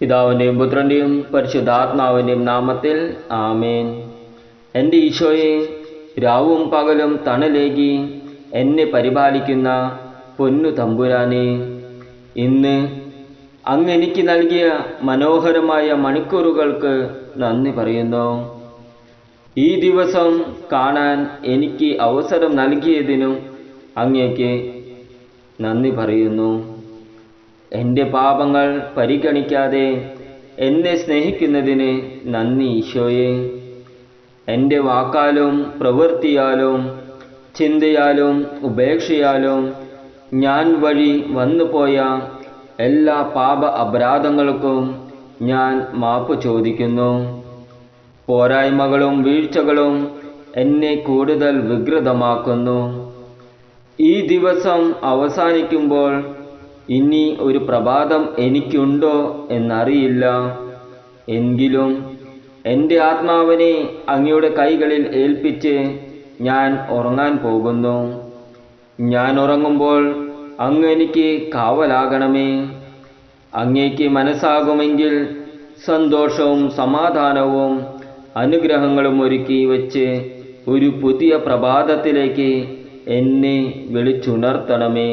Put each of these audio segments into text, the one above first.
പിതാവിന്റെയും പുത്രന്റെയും പരിശുദ്ധാത്മാവിന്റെയും നാമത്തിൽ ആമേൻ. എന്റെ ഈശോയെ രാവും പകലും തണലേകി എന്നെ പരിപാലിക്കുന്ന പൊന്നു തമ്പുരാനെ ഇന്ന് അങ്ങ് എനിക്ക് നൽകിയ മനോഹരമായ മണിക്കൂറുകൾക്ക് നന്ദി പറയുന്നു. ഈ ദിവസം കാണാൻ എനിക്ക് അവസരം നൽകിയതിനും അങ്ങേക്ക് നന്ദി പറയുന്നു. എന്റെ പാപങ്ങൾ പരിഗണിക്കാതെ എന്നെ സ്നേഹിക്കുന്നതിന് നന്ദി ഈശോയെ. എന്റെ വാക്കാലും പ്രവൃത്തിയാലും ചിന്തയാലും ഉപേക്ഷയാലും ഞാൻ വഴി വന്നുപോയ എല്ലാ പാപ അപരാധങ്ങൾക്കും ഞാൻ മാപ്പ് ചോദിക്കുന്നു. പോരായ്മകളും വീഴ്ചകളും എന്നെ കൂടുതൽ വികൃതമാക്കുന്നു. ഈ ദിവസം അവസാനിക്കുമ്പോൾ ഇനി ഒരു പ്രഭാതം എനിക്കുണ്ടോ എന്നറിയില്ല. എങ്കിലും എന്റെ ആത്മാവിനെ അങ്ങയുടെ കൈകളിൽ ഏൽപ്പിച്ച് ഞാൻ ഉറങ്ങാൻ പോകുന്നു. ഞാൻ ഉറങ്ങുമ്പോൾ അങ്ങ് എനിക്ക് കാവലാകണമേ. അങ്ങേക്ക് മനസ്സാകുമെങ്കിൽ സന്തോഷവും സമാധാനവും അനുഗ്രഹങ്ങളും ഒരുക്കി വച്ച് ഒരു പുതിയ പ്രഭാതത്തിലേക്ക് എന്നെ വിളിച്ചുണർത്തണമേ.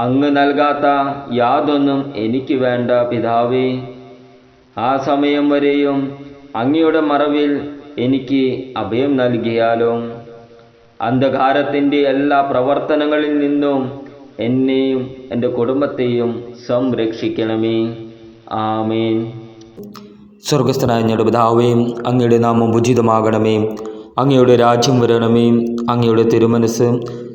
അങ്ങ് നൽകാത്ത യാതൊന്നും എനിക്ക് വേണ്ട പിതാവേ. ആ സമയം വരെയും അങ്ങയുടെ മറവിൽ എനിക്ക് അഭയം നൽകിയാലോ അന്ധകാരത്തിന്റെ എല്ലാ പ്രവർത്തനങ്ങളിൽ നിന്നും എന്നെയും എന്റെ കുടുംബത്തെയും സംരക്ഷിക്കണമേ. ആമേൻ. സ്വർഗസ്ഥനായ ഞങ്ങളുടെ പിതാവേ അങ്ങയുടെ നാമം ഉചിതമാകണമേ. അങ്ങയുടെ രാജ്യം വരണമേ. അങ്ങയുടെ തിരുമനസ്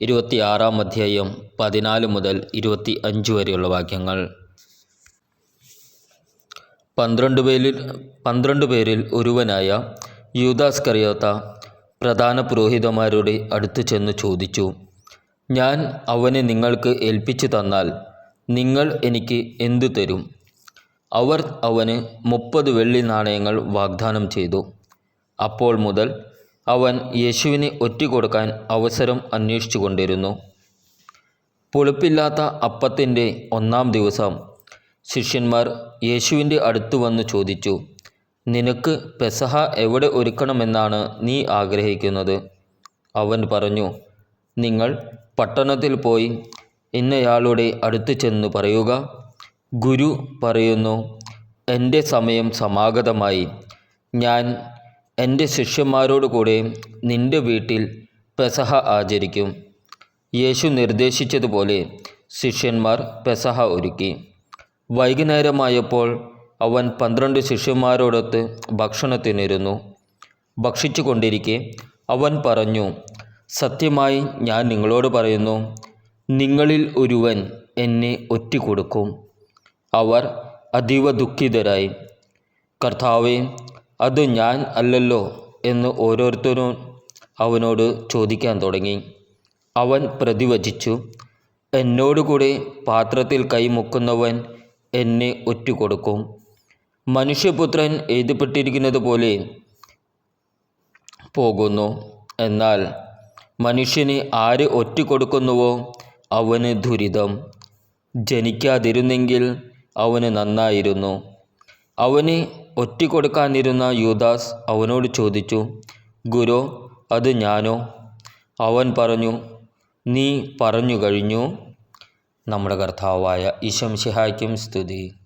ഇരുപത്തിയാറാം അധ്യായം പതിനാല് മുതൽ ഇരുപത്തി അഞ്ച് വരെയുള്ള വാക്യങ്ങൾ. പന്ത്രണ്ട് പേരിൽ പന്ത്രണ്ട് പേരിൽ ഒരുവനായ യൂദാസ് കറിയോത്ത പ്രധാന പുരോഹിതന്മാരുടെ അടുത്ത് ചെന്ന് ചോദിച്ചു ഞാൻ അവനെ നിങ്ങൾക്ക് ഏൽപ്പിച്ചു തന്നാൽ നിങ്ങൾ എനിക്ക് എന്തു തരും? അവർ അവന് മുപ്പത് വെള്ളി നാണയങ്ങൾ വാഗ്ദാനം ചെയ്തു. അപ്പോൾ മുതൽ അവൻ യേശുവിനെ ഒറ്റുകൊടുക്കാൻ അവസരം അന്വേഷിച്ചു കൊണ്ടിരുന്നു പുളിപ്പില്ലാത്ത അപ്പത്തിന്റെ ഒന്നാം ദിവസം ശിഷ്യന്മാർ യേശുവിന്റെ അടുത്ത് വന്ന് ചോദിച്ചു നിനക്ക് പെസഹ എവിടെ ഒരുക്കണമെന്നാണ് നീ ആഗ്രഹിക്കുന്നത്? അവൻ പറഞ്ഞു നിങ്ങൾ പട്ടണത്തിൽ പോയി ഇന്നയാളുടെ അടുത്ത് ചെന്ന് പറയുക. ഗുരു പറയുന്നു എന്റെ സമയം സമാഗതമായി. ഞാൻ എന്റെ ശിഷ്യന്മാരോടുകൂടെ നിന്റെ വീട്ടിൽ പെസഹ ആചരിക്കും. യേശു നിർദ്ദേശിച്ചതുപോലെ ശിഷ്യന്മാർ പെസഹ ഒരുക്കി. വൈകുന്നേരമായപ്പോൾ അവൻ പന്ത്രണ്ട് ശിഷ്യന്മാരോടൊത്ത് ഭക്ഷണത്തിനിരുന്നു. ഭക്ഷിച്ചു കൊണ്ടിരിക്കെ അവൻ പറഞ്ഞു സത്യമായി ഞാൻ നിങ്ങളോട് പറയുന്നു നിങ്ങളിൽ ഒരുവൻ എന്നെ ഒറ്റിക്കൊടുക്കും. അവർ അതീവ ദുഃഖിതരായി. കർത്താവെ അത് ഞാൻ അല്ലല്ലോ എന്ന് ഓരോരുത്തരും അവനോട് ചോദിക്കാൻ തുടങ്ങി. അവൻ പ്രതിവചിച്ചു എന്നോടുകൂടെ പാത്രത്തിൽ കൈമുക്കുന്നവൻ എന്നെ ഒറ്റുകൊടുക്കും. മനുഷ്യപുത്രൻ എഴുതപ്പെട്ടിരിക്കുന്നത് പോലെ പോകുന്നു. എന്നാൽ മനുഷ്യന് ആര് ഒറ്റുകൊടുക്കുന്നുവോ അവന് ദുരിതം. ജനിക്കാതിരുന്നെങ്കിൽ അവന് നന്നായിരുന്നു. അവന് ഒറ്റിക്കൊടുക്കാനിരുന്ന യൂദാസ് അവനോട് ചോദിച്ചു ഗുരു അത് ഞാനോ? അവൻ പറഞ്ഞു നീ പറഞ്ഞു കഴിഞ്ഞു നമ്മുടെ കർത്താവായ ഈശംഷിഹായ്ക്കും സ്തുതി.